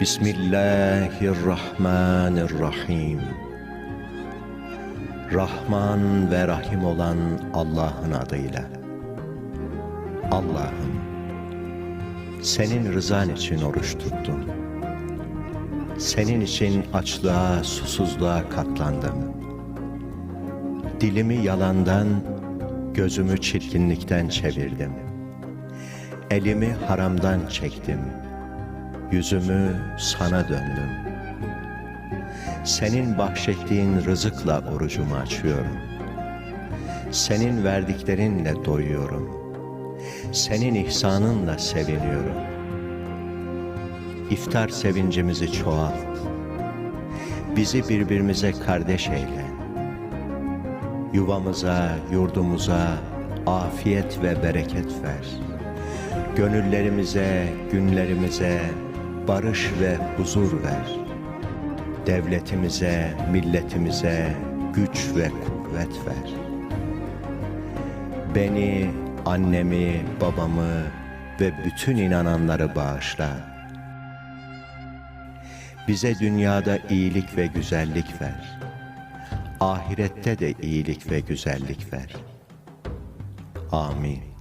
Bismillahirrahmanirrahim. Rahman ve Rahim olan Allah'ın adıyla. Allah'ım, senin rızan için oruç tuttum. Senin için açlığa, susuzluğa katlandım. Dilimi yalandan, gözümü çirkinlikten çevirdim. Elimi haramdan çektim. Yüzümü sana döndüm. Senin bahşettiğin rızıkla orucumu açıyorum. Senin verdiklerinle doyuyorum. Senin ihsanınla seviniyorum. İftar sevincimizi çoğalt. Bizi birbirimize kardeş eyle. Yuvamıza, yurdumuza afiyet ve bereket ver. Gönüllerimize, günlerimize barış ve huzur ver. Devletimize, milletimize güç ve kuvvet ver. Beni, annemi, babamı ve bütün inananları bağışla. Bize dünyada iyilik ve güzellik ver. Ahirette de iyilik ve güzellik ver. Amin.